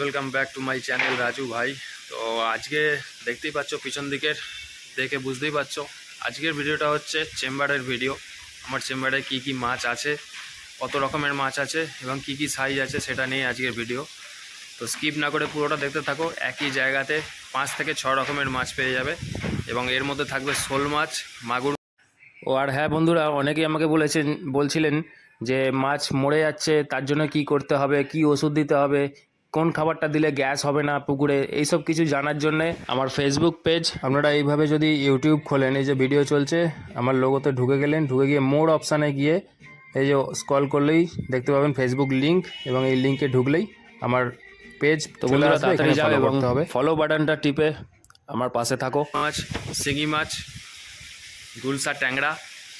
Welcome back to my channel Raju ভাই তো আজকে দেখতেই পাচ্ছ পিছন দিকের, দেখে বুঝতেই পারছ আজকের ভিডিওটা হচ্ছে চেম্বারের ভিডিও আমার চেম্বারে কি কি মাছ আছে, কত রকমের মাছ আছে, এবং কি কি সাইজ আছে সেটা নিয়ে আজকের ভিডিও তো স্কিপ না করে পুরোটা দেখতে থাকো। একই জায়গাতে পাঁচ থেকে ছ রকমের মাছ পেয়ে যাবে, এবং এর মধ্যে থাকবে শোল মাছ, মাগুর ও, আর হ্যাঁ বন্ধুরা, অনেকেই আমাকে বলেছেন, বলছিলেন যে মাছ মরে যাচ্ছে, তার জন্য কি করতে হবে, কি ওষুধ দিতে হবে কোন খাবারটা দিলে গ্যাস হবে না পুকুরে এইসব কিছু জানার জন্যে আমার ফেসবুক পেজ আপনারা এইভাবে যদি ইউটিউব খোলেন এই যে ভিডিও চলছে আমার লোগোতে ঢুকে গেলেন ঢুকে গিয়ে মোর অপশানে গিয়ে এই যে স্কল করলেই দেখতে পাবেন ফেসবুক লিঙ্ক এবং এই লিঙ্কে ঢুকলেই আমার পেজ তো বন্ধুরা তাড়াতাড়ি যাও এবং ফলো বাটনটা টিপে আমার পাশে থাকো। মাছ শিঙি মাছ গুলসা ট্যাংরা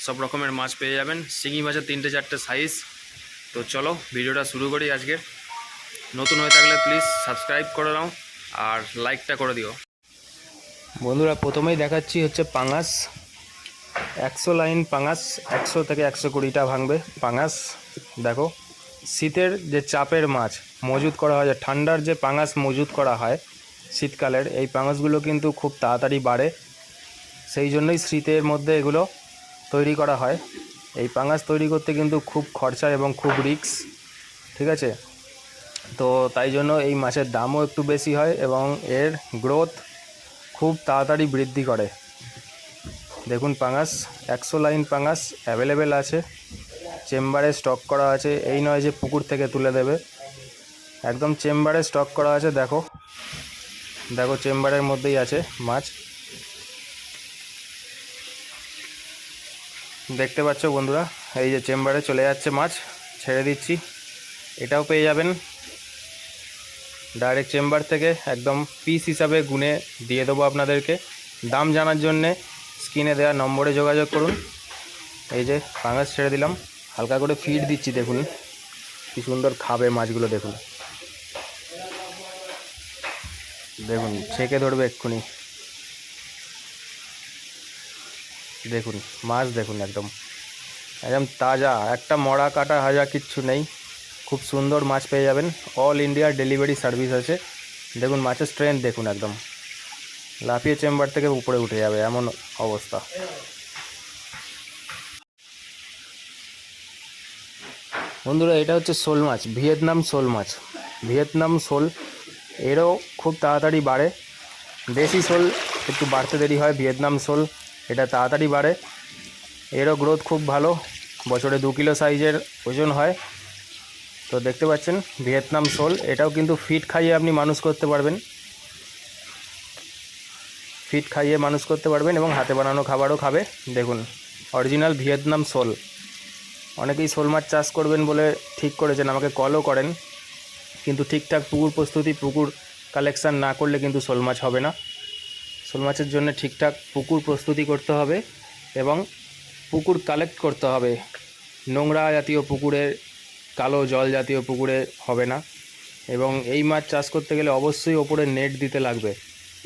সব রকমের মাছ পেয়ে যাবেন। শিঙি মাছের তিনটে চারটে সাইজ তো চলো ভিডিওটা শুরু করি আজকের নতুন হয়ে থাকলে প্লিজ সাবস্ক্রাইব করে নাও আর লাইকটা করে দিও। বন্ধুরা, প্রথমেই দেখাচ্ছি হচ্ছে পাঙাশ। একশো লাইন পাঙাশ, একশো থেকে একশো কুড়িটা ভাঙবে পাঙাশ। দেখো, শীতের যে চাপের মাছ মজুত করা হয় ঠান্ডার যে পাঙাশ মজুত করা হয় শীতকালের, এই পাঙাশগুলো কিন্তু খুব তাড়াতাড়ি বাড়ে। সেই জন্যই শীতের মধ্যে এগুলো তৈরি করা হয়। এই পাঙাশ তৈরি করতে কিন্তু খুব খরচা এবং খুব রিক্স ঠিক আছে? তো তাই জন্য এই মাছের দামও একটু বেশি হয় এবং এর গ্রোথ খুব তাড়াতাড়ি বৃদ্ধি করে। দেখুন পাঙাশ, একশো লাইন পাঙাশ অ্যাভেলেবেল আছে। চেম্বারে স্টক করা আছে। এই নয় যে পুকুর থেকে তুলে দেবে। একদম চেম্বারে স্টক করা আছে, দেখো। দেখো চেম্বারের মধ্যেই আছে মাছ। দেখতে পাচ্ছ বন্ধুরা, এই যে চেম্বারে চলে যাচ্ছে মাছ, ছেড়ে দিচ্ছি। এটাও পেয়ে যাবেন। ডাইরেক্ট চেম্বার থেকে একদম পিস হিসাবে গুনে দিয়ে দেবো আপনাদেরকে। দাম জানার জন্যে স্ক্রিনে দেওয়া নম্বরে যোগাযোগ করুন। এই যে পাঙাশ ছেড়ে দিলাম। হালকা করে ফিড দিচ্ছি, দেখুন। কি সুন্দর খাবে মাছগুলো, দেখুন। দেখুন, ছেঁকে ধরবে এক্ষুনি। দেখুন, মাছ দেখুন একদম। একদম তাজা, একটা মরা কাটা হাজা কিচ্ছু নেই। খুব সুন্দর মাছ পেয়ে যাবেন। অল ইন্ডিয়া ডেলিভারি সার্ভিস আছে। দেখুন, মাছের স্ট্রেন্থ দেখুন একদম। লাফিয়ে চেম্বার থেকে উপরে উঠে যাবে, এমন অবস্থা। বন্ধুরা, এটা হচ্ছে শোল মাছ, ভিয়েতনাম শোল মাছ। ভিয়েতনাম শোল, এরও খুব তাড়াতাড়ি বাড়ে। দেশি শোল একটু বাড়তে দেরি হয়, ভিয়েতনাম শোল, এটা তাড়াতাড়ি বাড়ে। এরও গ্রোথ খুব ভালো, বছরে দু কিলো সাইজের ওজন হয়। তো দেখতে পাচ্ছেন, ভিয়েতনাম শোল। এটাও কিন্তু ফিট খাইয়ে আপনি মানুষ করতে পারবেন। ফিট খাইয়ে মানুষ করতে পারবেন এবং হাতে বানানো খাবারও খাবে। দেখুন, অরিজিনাল ভিয়েতনাম শোল। অনেকেই শোল মাছ চাষ করবেন বলে ঠিক করেছেন, আমাকে কলও করেন। কিন্তু ঠিকঠাক পুকুর প্রস্তুতি, পুকুর কালেকশান না করলে কিন্তু শোল মাছ হবে না। শোল মাছের জন্য ঠিকঠাক পুকুর প্রস্তুতি করতে হবে এবং পুকুর কালেক্ট করতে হবে। নোংরা জাতীয় পুকুরে কালো জল জাতীয় পুকুরে হবে না। এবং এই মাছ চাষ করতে গেলে অবশ্যই ওপরে নেট দিতে লাগবে।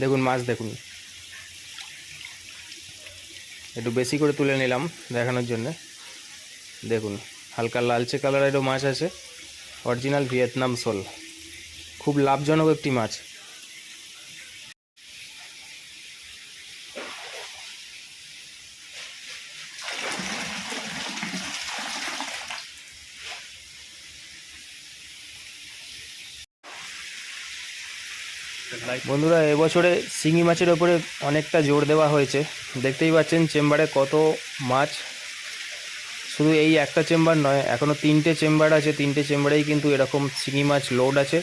দেখুন, মাছ দেখুন। একটু বেশি করে তুলে নিলাম দেখানোর জন্য। দেখুন, হালকা লালচে কালারেরও মাছ আছে। অরিজিনাল ভিয়েতনাম শোল। খুব লাভজনক একটি মাছ। বন্ধুরা, এবছরে শিঙি মাছের ওপরে অনেকটা জোর দেওয়া হয়েছে। দেখতেই পাচ্ছেন চেম্বারে কত মাছ। শুধু এই একটা চেম্বার নয় এখনও তিনটে চেম্বার আছে। তিনটে চেম্বারেই কিন্তু এরকম শিঙি মাছ লোড আছে।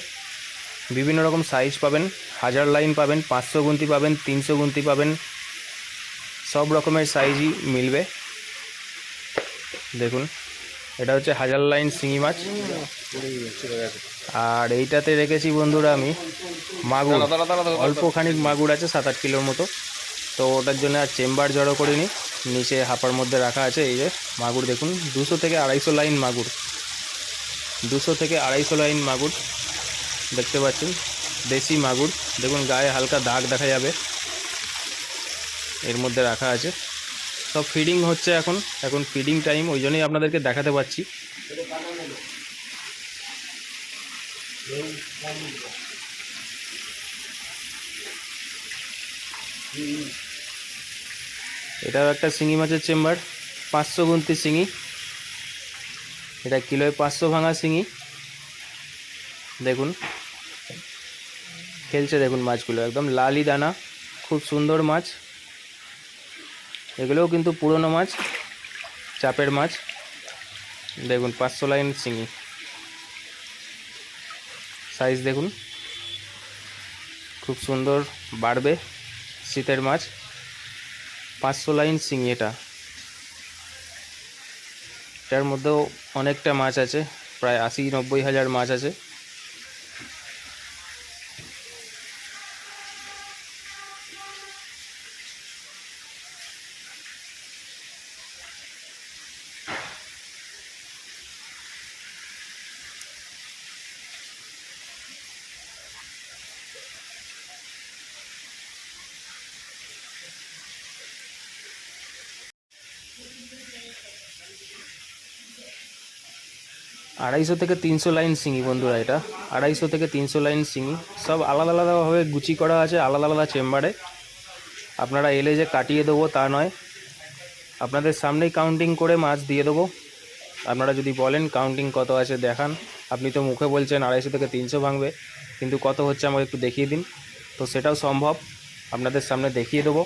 বিভিন্ন রকম সাইজ পাবেন, হাজার লাইন পাবেন, পাঁচশো গুন্তি পাবেন, তিনশো গুন্তি পাবেন। সব রকমের সাইজই মিলবে। দেখুন, এটা হচ্ছে হাজার লাইন শিঙি মাছ। আর এইটাতে রেখেছি বন্ধুরা আমি মাগুর। অল্প খানিক মাগুর আছে সাত আট কিলোর মতো। তো ওটার জন্য আর চেম্বার জড়ো করিনি। নিচে হাঁপার মধ্যে রাখা আছে এই যে মাগুর দেখুন দুশো থেকে আড়াইশো লাইন মাগুর। দুশো থেকে আড়াইশো লাইন মাগুর দেখতে পাচ্ছেন? দেশি মাগুর দেখুন গায়ে হালকা দাগ দেখা যাবে। এর মধ্যে রাখা আছে। সব ফিডিং হচ্ছে এখন এখন ফিডিং টাইম ওই জন্যই আপনাদেরকে দেখাতে পাচ্ছি। এটাও একটা শিঙি মাছের চেম্বার, পাঁচশো গুনতি শিঙি। এটা কিলোয় পাঁচশো ভাঙা শিঙি। দেখুন, খেলছে দেখুন মাছগুলো, একদম লালি দানা, খুব সুন্দর মাছ। এগুলোও কিন্তু পুরনো মাছ, চাপের মাছ। দেখুন, পাঁচশো লাইন শিঙি। সাইজ দেখুন। খুব সুন্দর বাড়বে শীতের মাছ। পাঁচশো লাইন শিঙি এটা। এটার মধ্যেও অনেকটা মাছ আছে, প্রায় আশি নব্বই হাজার মাছ আছে। আড়াইশো থেকে তিনশো লাইন সিঙি বন্ধুরা এটা। আড়াইশো থেকে তিনশো লাইন সিঙি। সব আলাদা আলাদাভাবে গুচি করা আছে, আলাদা আলাদা চেম্বারে। আপনারা এলে যে কাটিয়ে দেবো তা নয়। আপনাদের সামনেই কাউন্টিং করে মাছ দিয়ে দেবো। আপনারা যদি বলেন কাউন্টিং কত আছে দেখান। আপনি তো মুখে বলছেন আড়াইশো থেকে তিনশো ভাঙবে। কিন্তু কত হচ্ছে আমাকে একটু দেখিয়ে দিন। তো সেটাও সম্ভব। আপনাদের সামনে দেখিয়ে দেবো।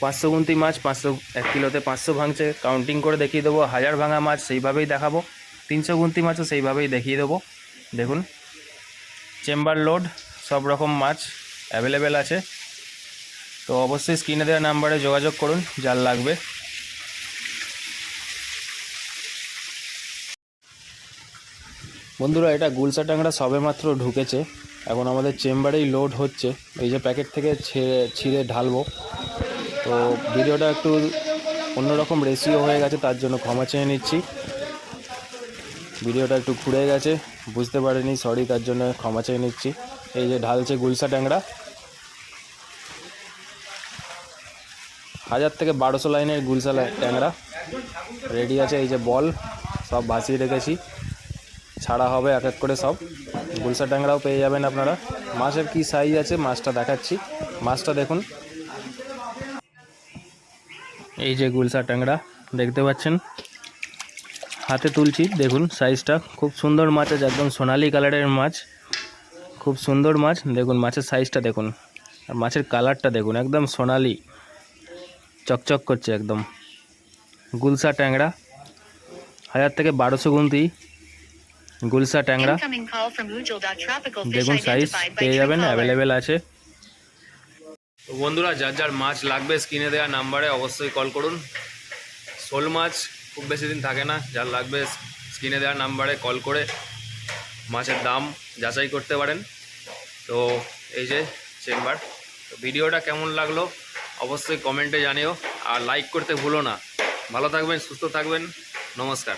পাঁচশো গুনতি মাছ, পাঁচশো, এক কিলোতে পাঁচশো ভাঙছে। কাউন্টিং করে দেখিয়ে দেবো। হাজার ভাঙা মাছ সেইভাবেই দেখাবো। তিনশো গুনতি মাছও সেইভাবেই দেখিয়ে দেবো। দেখুন চেম্বার লোড সব রকম মাছ অ্যাভেলেবেল আছে। তো অবশ্যই স্ক্রিনে দেওয়া নাম্বারে যোগাযোগ করুন, যার লাগবে। বন্ধুরা, এটা গুলসা টাংরা সবেমাত্র ঢুকেছে। এখন আমাদের চেম্বারেই লোড হচ্ছে। এই যে প্যাকেট থেকে ছিঁড়ে ছিঁড়ে ঢালবো। তো ভিডিওটা একটু অন্যরকম রেশিও হয়ে গেছে, তার জন্য ক্ষমা চেয়ে নিচ্ছি। ভিডিওটা একটু ঘুরে গেছে, বুঝতে পারিনি সরি তার জন্য ক্ষমা চেয়ে নিচ্ছি। এই যে ঢালছে গুলসা ট্যাংরা। হাজার থেকে বারোশো লাইনের গুলসা ট্যাংরা। রেডি আছে এই যে বল, সব ভাসিয়ে রেখেছি। ছাড়া হবে এক এক করে সব। গুলসা ট্যাংরাও পেয়ে যাবেন আপনারা। মাছের কি সাইজ আছে মাছটা দেখাচ্ছি। মাছটা দেখুন। এই যে গুলসা ট্যাংরা, দেখতে পাচ্ছেন? হাতে তুলছি দেখুন সাইজটা খুব সুন্দর মাছ আছে একদম সোনালি কালারের মাছ। খুব সুন্দর মাছ দেখুন মাছের সাইজটা দেখুন। আর মাছের কালারটা দেখুন একদম সোনালি। চকচক করছে একদম। গুলসা ট্যাংরা হাজার থেকে বারোশো গুনতি। গুলসা ট্যাংরা। দেখুন সাইজ পেয়ে যাবেন. অ্যাভেলেবেল আছে। বন্ধুরা যার যার মাছ লাগবে স্ক্রিনে দেওয়া নাম্বারে অবশ্যই কল করুন। শোল মাছ খুব বেশি দিন থাকে না, যার লাগবে স্ক্রিনে দেওয়ার নাম্বারে কল করে মাছের দাম যাচাই করতে পারেন। তো এই যে চেম্বার তো ভিডিওটা কেমন লাগল অবশ্যই কমেন্টে জানিও, আর লাইক করতে ভুলো না। ভালো থাকবেন, সুস্থ থাকবেন, নমস্কার।